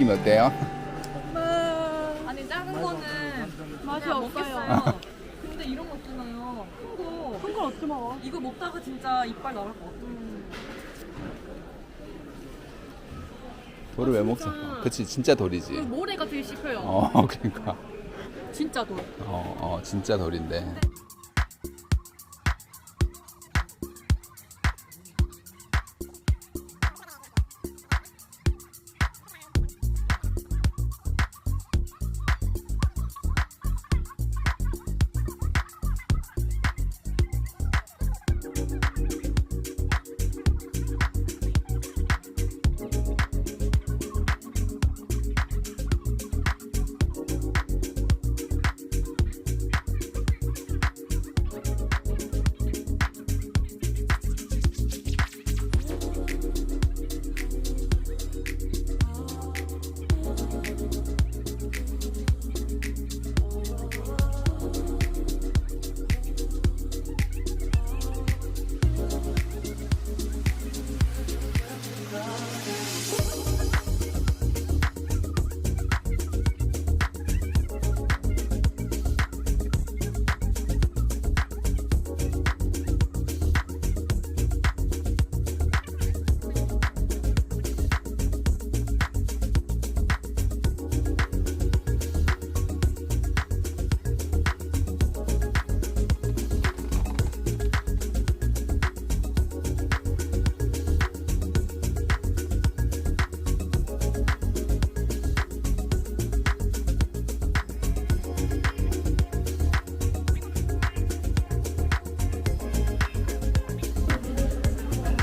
느낌이 어때요? 아니 작은 거는 맛이 없어요. 근데 이런 거 있잖아요. 큰 거. 큰 걸 어떻게 먹어? 이거 먹다가 진짜 이빨 나갈 것 같아. 돌을 왜 먹지? 그치 진짜 돌이지. 모래가 되게 씹혀요. 어 그러니까 진짜 돌. 어, 어 진짜 돌인데.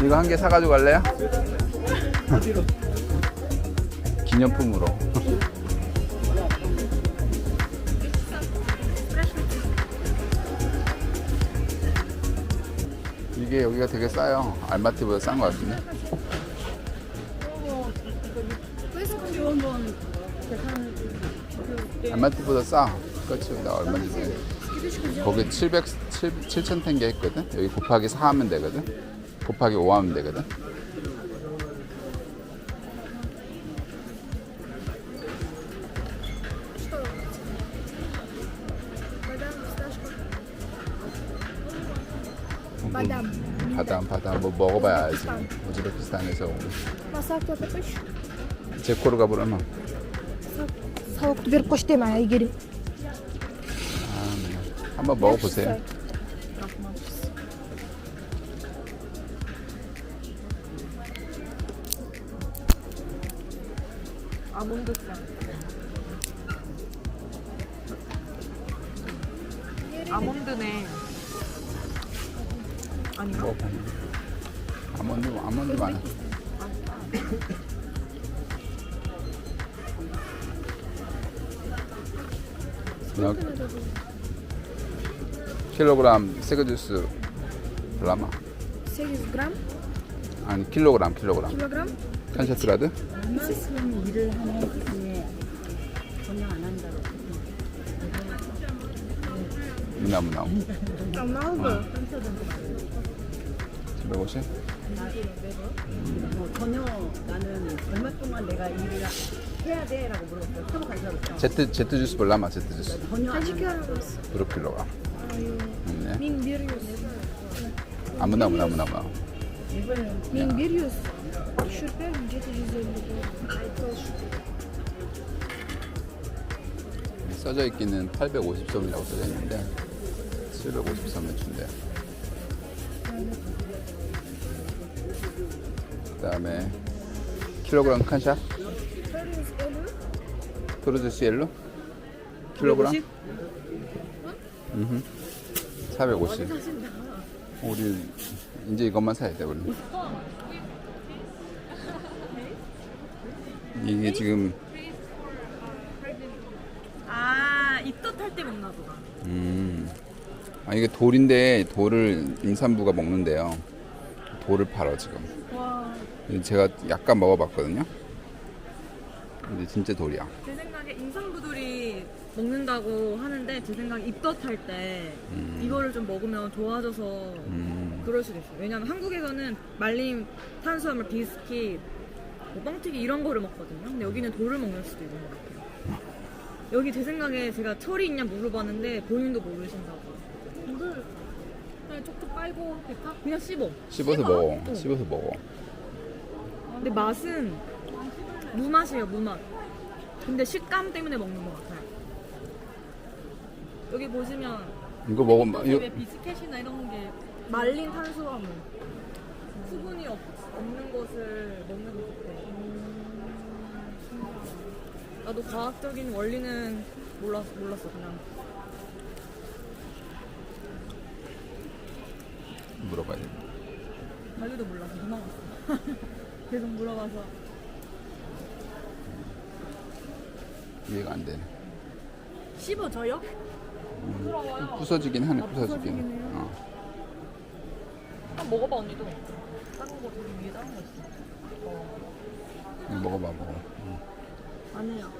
이거 한 개 사가지고 갈래요? 기념품으로. 이게 여기가 되게 싸요. 알마티보다 싼 것 같은데. 알마티보다 싸. 그렇지. 나 얼마인지. 모르겠어. 거기 700, 7, 7천 탱게 했거든. 여기 곱하기 4 하면 되거든. 곱하기 5 하면 되거든. Badam. 바담 바담 뭐 먹어봐야 알지. 우즈베키스탄에서 온 yapış. 제코르 가보려면 Soğuk bir koş demeye geri. 한번 먹어보세요. 아몬드향. 아몬드네. 아닌가? 먹어봐. 아몬드 아몬드 많아. 킬로그램 세그주스 라마 800 gram. 아니 킬로그램 킬로그램 Kilogram. 칸샤트라드 무슨 일을 하는 중에 전혀 안 한다고. 무나무 나무 Tamam ne oldu? 750 뭐 전혀 나는 얼마 동안 내가 일을 해야 돼라고 물어봤어요. 서로 가져왔어. 제트 제트 주스 볼라마 제트 주스 전혀 안 Kaç 한다. kilogram? 브로 킬로가 네. 1100. 아무나 무나 무나 무나 1100. Şurada 750. 써져 있기는 850섬이라고 써져 있는데 750섬을 준대요. 그다음에 킬로그램 칸샤 토르주스 옐로 킬로그램 음 450. 우리 이제 이것만 사야 돼 우리. 이게 지금 아, 입덧 할 때 먹나 보다. 음. 아 이게 돌인데 돌을 임산부가 먹는데요. 돌을 팔어 지금. 와, 제가 약간 먹어봤거든요. 근데 진짜 돌이야. 제 생각에 임산부들이 먹는다고 하는데 제 생각에 입덧 할 때 이거를 좀 먹으면 좋아져서 음. 그럴 수도 있어요. 왜냐면 한국에서는 말린 탄수화물 비스킷 뭐 뻥튀기 이런 거를 먹거든요. 근데 여기는 돌을 먹는 수도 있는 것 같아요. 여기 제 생각에 제가 철이 있냐 물어봤는데 본인도 모르신다고. 물을 그냥 쪽쪽 빨고 될까? 그냥 씹어. 씹어서 씹어? 먹어. 어. 씹어서 먹어. 근데 맛은 무맛이에요, 무맛. 근데 식감 때문에 먹는 것 같아요. 여기 보시면 이거 먹으면 왜 이거 비스켓이나 이런 게 말린 탄수화물. 수분이 없, 없는 것을 먹는 것 같아. 나도 과학적인 원리는 몰랐, 몰랐어, 그냥. 물어봐야 돼. 자기도 몰라서 도망갔어. 계속 물어봐서. 이해가 안 되네. 씹어져요? 부서지긴 하네. 아, 부서지긴. 부서지긴 해요? 어. 한번 먹어봐, 언니도. 다른 거 저기 위에 다른 거 있어. 이거 먹어봐 먹어. 응. 안 해요.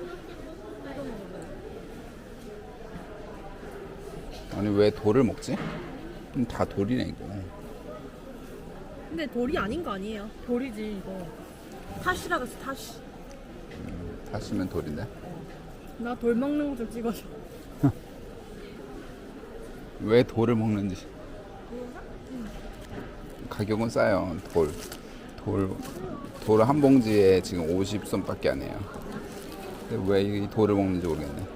아니 왜 돌을 먹지? 음, 다 돌이네 이거. 근데 돌이 아닌 거 아니에요? 돌이지, 이거. 탓이라 그랬어, 탓. 다시면 돌인데. 나 돌 먹는 거 좀 찍어줘. 왜 돌을 먹는지. 가격은 싸요. 돌. 돌. 돌 한 봉지에 지금 50선밖에 안 해요. 근데 왜 이 돌을 먹는지 모르겠네.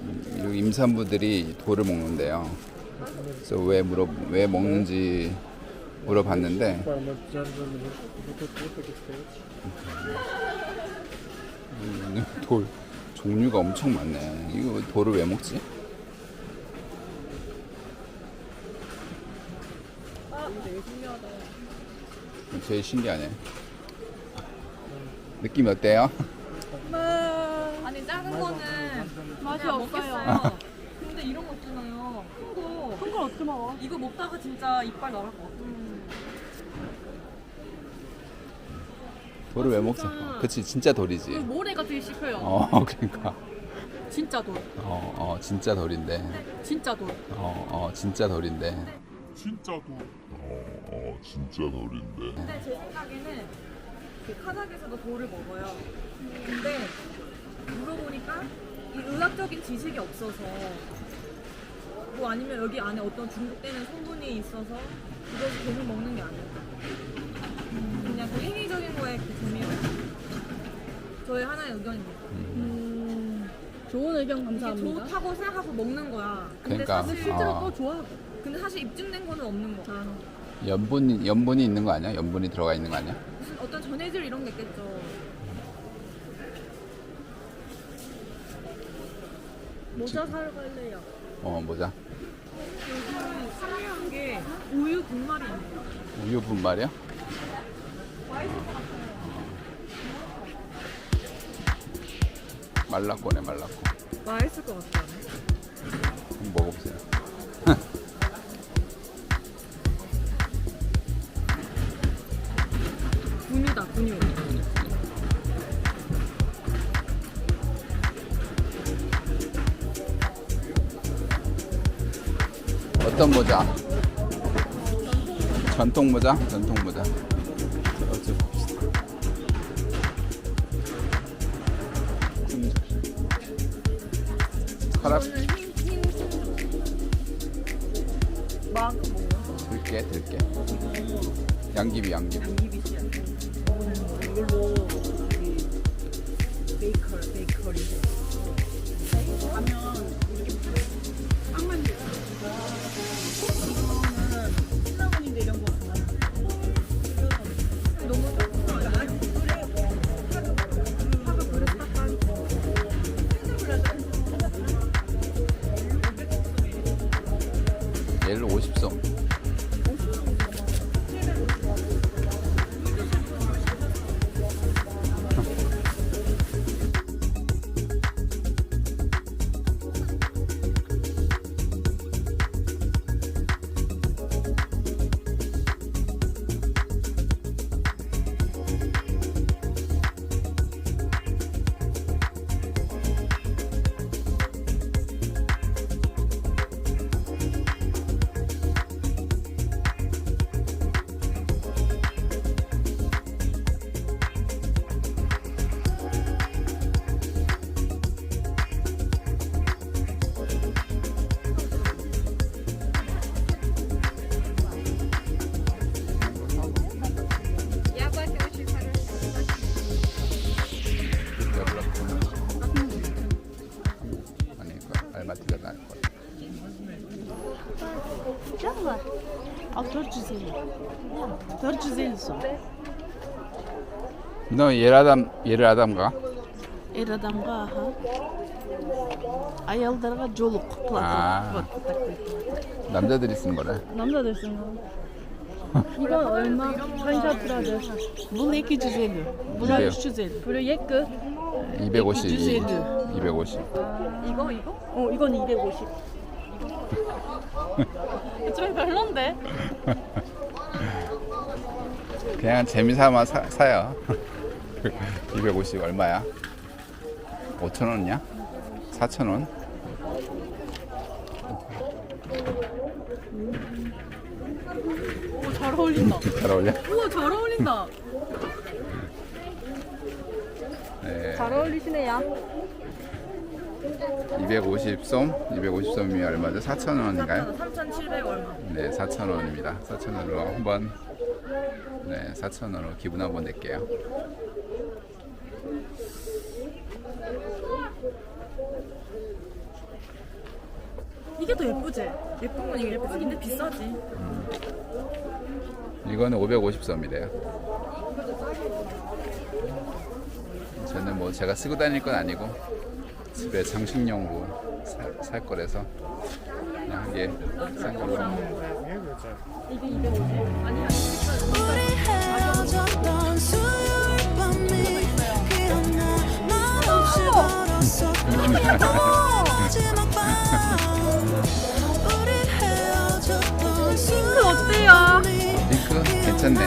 음, 이 임산부들이 돌을 먹는데요. 그래서 왜 물어 왜 먹는지 물어봤는데 음, 돌 종류가 엄청 많네. 이거 돌을 왜 먹지? 제일 신기하네. 느낌이 어때요? 아니, 작은 거는 맛이 그냥 없어요. 먹겠어요. 근데 이런 거 있잖아요. 큰 거. 큰걸 어떻게 먹어? 이거 먹다가 진짜 이빨 나갈 것 같아. 돌을 왜 먹지? 어, 그치 진짜 돌이지. 그 모래가 되게 씹혀요. 어 그러니까 진짜 돌. 어, 어 진짜 돌인데 진짜 돌. 어, 어 진짜 돌인데 근데 제 생각에는 그 카자흐에서도 돌을 먹어요. 근데 물어보니까 이 의학적인 지식이 없어서 뭐 아니면 여기 안에 어떤 중독되는 성분이 있어서 그것을 계속 먹는 게 아닐까. 그냥 그 행위적인 거에 그 재미로 저의 하나의 의견입니다. 음, 좋은 의견 이게 감사합니다. 좋다고 생각하고 먹는 거야. 근데 그러니까. 사실 실제로 아. 또 좋아. 근데 사실 입증된 거는 없는 거. 아, 연분 연분이 있는 거 아니야? 연분이 들어가 있는 거 아니야? 무슨 어떤 전해질 이런 게 있겠죠. 모자 사러 갈래요. 어 뭐자? 여기 판매한 게 우유 분말이 있네요. 우유 분말이야? 말랐고네 말랐고. 맛있을 것 같아요. 한번 먹어보세요. 분유다, 분유. 어떤 모자? 전통 모자? 전통 모자. 어찌 봅시다. 음. 카라. 양귀비 양귀비. 양귀비씨야. 이걸로 여기 베이커, 베이커리. 가면 이렇게 빵만 이거 Can var. Al 450. 450 son. 너 예라담 예라담가? Er adamga aha. Ayallarga joluk 아. plata. Вот такой. 남자들이 쓴 거래. 남자들 쓰는 거. 이건 얼마? 한샷 브라더. Bunu 250. Bunu Biliyor. 350. 그리고 얘 끝. 250. 250. 250. 이거 이거? 어, 이건 250. 좀 별론데? 그냥 재미삼아 사, 사요. 250 얼마야? 5천 원이야? 4천 원? 오, 잘 어울린다. 잘 어울려? 우와, 잘 어울린다. 네. 잘 어울리시네요. 250솜? 250솜이 얼마죠? 4천 원인가요? 3,700 얼마. 네, 4천 원입니다. 4천 원으로 한번 네, 4천 원으로 기분 한번 낼게요. 이게 더 예쁘지? 예쁜 건 이게 예쁘지. 근데 비싸지. 이거는 550솜이래요. 저는 뭐 제가 쓰고 다닐 건 아니고 집에 장식용으로 살, 살 거라서 그냥 한개 싼 걸로. 우리 헤어졌던 수요일 밤이 기억나 나 없이 걸었었던 마지막 밤 우리 헤어졌던 수요일 어때요? 핑크 괜찮네.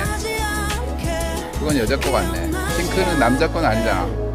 그건 여자 거 같네. 핑크는 남자 건 아니잖아.